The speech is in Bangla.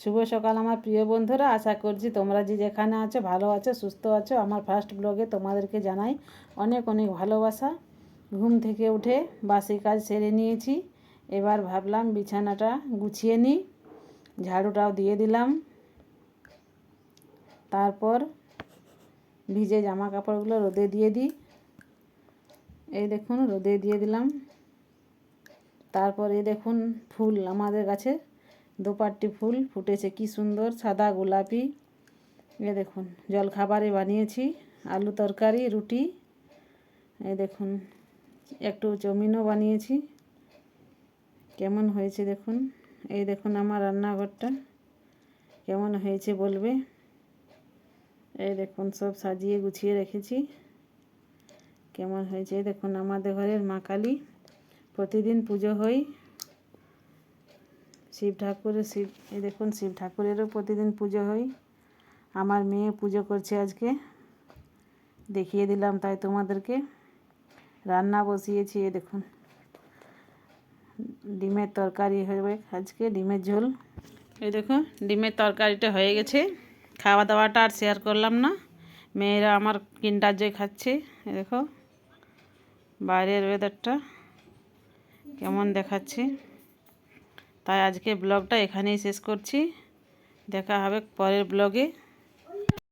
শুভ সকাল আমার প্রিয় বন্ধুরা। আশা করছি তোমরা যে যেখানে আছো, ভালো আছো, সুস্থ আছো, আমার ফার্স্ট ব্লগে তোমাদেরকে জানাই অনেক অনেক ভালোবাসা। ঘুম থেকে উঠে বাসি কাজ সেরে নিয়েছি। এবার ভাবলাম বিছানাটা গুছিয়ে নিই, ঝাড়ুটাও দিয়ে দিলাম। তারপর ভিজে জামা কাপড়গুলো রোদে দিয়ে দিই। এই দেখুন, রোদে দিয়ে দিলাম। তারপর এই দেখুন, ফুল আমাদের গাছে দোপাট্টি ফুল ফুটেছে, কি সুন্দর, সাদা গোলাপি। এ দেখুন জলখাবারে বানিয়েছি, আলু তরকারি, রুটি। এই দেখুন, একটু চাউমিনও বানিয়েছি। কেমন হয়েছে দেখুন, এই দেখুন আমার রান্নাঘরটা। কেমন হয়েছে বলবে? এই দেখুন, সব সাজিয়ে গুছিয়ে রেখেছি। কেমন হয়েছে? দেখুন, আমাদের ঘরের মা কালী প্রতিদিন পুজো হয়। শিব ঠাকুরের শিব, এই দেখুন শিব ঠাকুরেরও প্রতিদিন পুজো হয়। আমার মেয়ে পুজো করছে আজকে। দেখিয়ে দিলাম তাই তোমাদেরকে। রান্না বসিয়েছি, এই দেখুন। ডিমের তরকারি হবে আজকে, ডিমের ঝোল। এই দেখুন, ডিমের তরকারিটা হয়ে গেছে। খাওয়া দাওয়াটা আর শেয়ার করলাম না। মেয়েরা আমার কিন্ডার জয় খাচ্ছে, এই দেখো। বাইরের ওয়েদারটা কেমন দেখাচ্ছে। তাই আজকে ব্লগটা এখানেই শেষ করছি। দেখা হবে পরের ব্লগে।